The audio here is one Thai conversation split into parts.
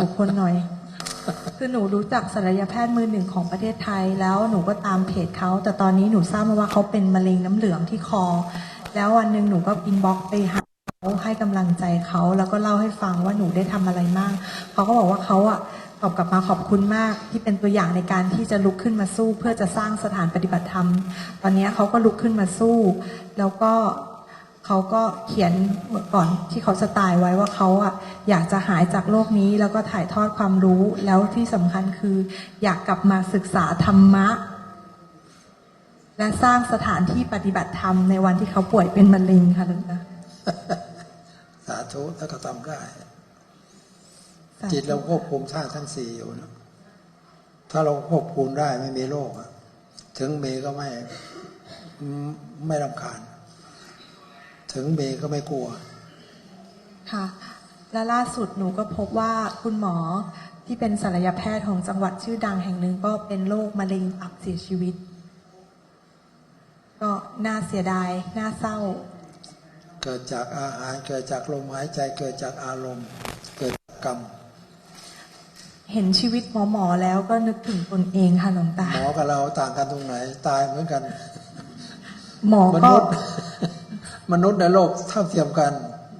บุคคลหน่อย คือหนูรู้จักศัลยแพทย์มือหนึ่งของประเทศไทย แล้วหนูก็ตามเพจเขา แต่ตอนนี้หนูทราบมาว่าเขาเป็นมะเร็งน้ำเหลืองที่คอ แล้ววันหนึ่งหนูก็อินบ็อกซ์ไปหาเขาให้กำลังใจเขาแล้วก็เล่าให้ฟังว่าหนูได้ทำอะไรมากเขาก็บอกว่าเขาอะตอบกลับมาขอบคุณมากที่เป็นตัวอย่างในการที่จะลุกขึ้นมาสู้ เพื่อจะสร้างสถานปฏิบัติธรรม ตอนนี้เขาก็ลุกขึ้นมาสู้ แล้วก็ เขาก็เขียนเมื่อก่อนที่เขาจะตายไว้ว่าเขาอะอยากจะหายจากโลกนี้แล้วก็ถ่ายทอดความรู้แล้วที่สำคัญคือ อยากกลับมาศึกษาธรรมะ และสร้างสถานที่ปฏิบัติธรรมในวันที่เขาป่วยเป็นมะเร็งค่ะหลวงตาสาธุถ้าเขาทำได้ จิตเราควบคุมธาตุทั้งสี่อยู่นะถ้าเราควบคุมได้ไม่มีโรคอะถึงมีก็ไม่ไม่ไม่รำคาญ ถึงมีก็ไม่กลัว ค่ะ และล่าสุดหนูก็พบว่าคุณหมอที่เป็นศัลยแพทย์ของจังหวัดชื่อดังแห่งหนึ่งก็เป็นโรคมะเร็งตับเสียชีวิต ก็น่าเสียดาย น่าเศร้า เกิดจากอาหารเกิดจากลมหายใจเกิดจากอารมณ์ เกิดจากกรรม เห็นชีวิตหมอหมอๆแล้วก็นึกถึงตนเองค่ะหลวงตาหมอกับเราต่างกันตรงไหน ตายเหมือนกัน หมอมก็นุษย์ มนุษย์ในโลกเท่าเทียมกัน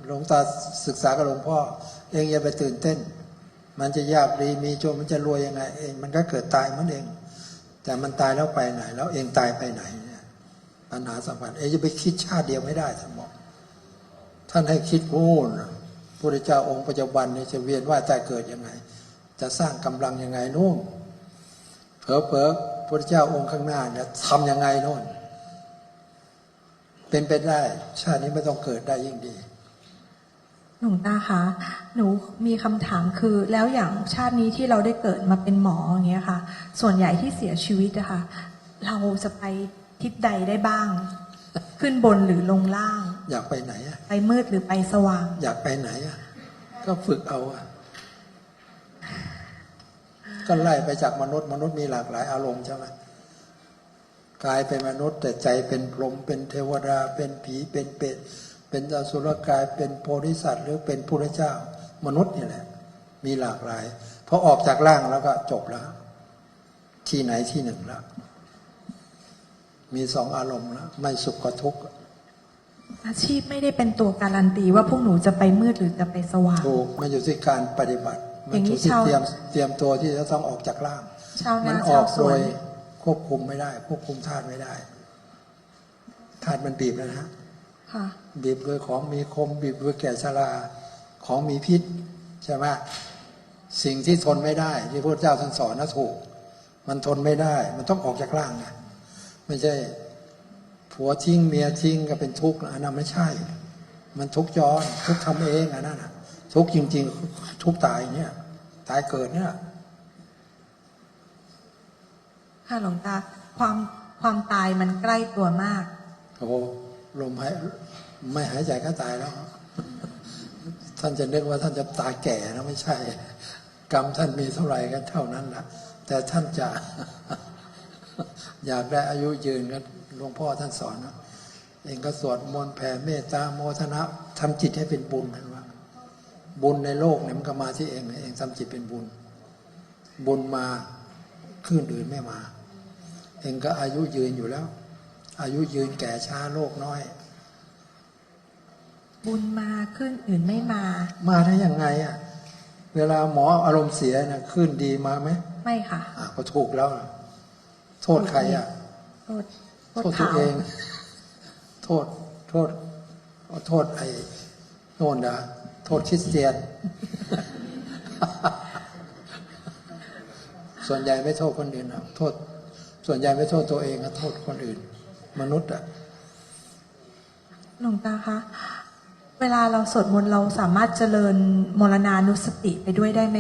หลวงตาศึกษากับหลวงพ่อ เองอย่าไปตื่นเต้น มันจะยากดีมีจนมันจะรวยยังไงเอง มันก็เกิดตายมันเอง แต่มันตายแล้วไปไหน แล้วเองตายไปไหนเนี่ยปัญหาสำคัญเองจะไปคิดชาติเดียวไม่ได้ท่านบอก ท่านให้คิดพูนพระเจ้าองค์ปัจจุบันเนี่ยจะเวียนว่ายตายเกิดยังไง จะสร้างกำลังยังไงนู่นเผลอเผลอพระเจ้าองค์ข้างหน้าเนี่ยทำยังไงนู่น เป็นไปได้ ชาตินี้ไม่ต้องเกิดได้ยิ่งดีหลวงตาคะหนูมีคำถามคือแล้วอย่างชาตินี้ที่เราได้เกิดมาเป็นหมออย่างเงี้ยค่ะ ส่วนใหญ่ที่เสียชีวิตอะค่ะเราจะไปทิศใดได้บ้าง ขึ้นบนหรือลงล่าง อยากไปไหนอะไปมืดหรือไปสว่าง อยากไปไหนอะก็ฝึกเอาอะก็ไล่ไปจากมนุษย์มนุษย์มีหลากหลายอารมณ์ใช่ไหม กายเป็นมนุษย์ แต่ใจเป็นพรหมเป็นเทวดา เป็นผีเป็นเปรตเป็นอสุรกายเป็นโพธิสัตว์หรือเป็นพระเจ้า มนุษย์นี่แหละ มีหลากหลายพอออกจากร่างแล้วก็จบแล้ว ที่ไหนที่หนึ่งแล้วมีสองอารมณ์แล้วไม่สุขก็ทุกข์อาชีพไม่ได้เป็นตัวการันตีว่าพวกหนูจะไปมืดหรือจะไปสว่างถูกมันอยู่ที่การปฏิบัติอมัย่างนี้อยู่ที่ชาวเตรียมเตรียมตัวที่จะต้องออกจากร่างชาวมันาอชาอวกสโดวนย ควบคุมไม่ได้ ควบคุมธาตุไม่ได้ธาตุมันบีบแล้วนะฮะค่ะบีบด้วยของมีคม บีบด้วยแก่ชราของมีพิษใช่ไหมสิ่งที่ทนไม่ได้ ที่พระเจ้าท่านสอนนะถูก มันทนไม่ได้ มันต้องออกจากร่างนะไม่ใช่ผัวทิ้งเมียทิ้งก็เป็นทุกข์นะอันนั้นไม่ใช่ มันทุกข์ย้อนทุกข์ทำเองอันนั้นนะทุกข์จริง ๆ ทุกข์ตายเนี่ย ตายเกิดเนี่ย ค่ะหลวงตา ความความตายมันใกล้ตัวมาก โอ้ลมหายไม่หายใจก็ตายแล้ว ท่านจะนึกว่าท่านจะตายแก่นะไม่ใช่ กรรมท่านมีเท่าไหร่กันเท่านั้นนะแต่ท่านจะอยากได้อายุยืนกันหลวงพ่อท่านสอนนะเองก็สวดมนต์แผ่เมตตาโมทนะทำจิตให้เป็นบุญท่านว่า บุญในโลกเนี่ยมันก็มาที่เองเองทำจิตเป็นบุญ บุญมาขึ้นอื่นไม่มา เองก็อายุยืนอยู่แล้ว อายุยืนแก่ช้าโลกน้อย บุญมาขึ้นอื่นไม่มา มาได้ยังไงอะ เวลาหมออารมณ์เสียนะขึ้นดีมาไหมไม่ค่ะอะก็ถูกแล้วนะโทษใครอะ โทษโทษตัวขาวเอง โทษโทษโทษไอ้โน่นนะโทษคริสเตียน ส่วนใหญ่ไม่โทษคนอื่นนะโทษ ส่วนใหญ่ไม่โทษตัวเองนะโทษคนอื่น มนุษย์อะหลวงตาคะเวลาเราสวดมนต์เราสามารถเจริญมรณานุสติไปด้วยได้ไหม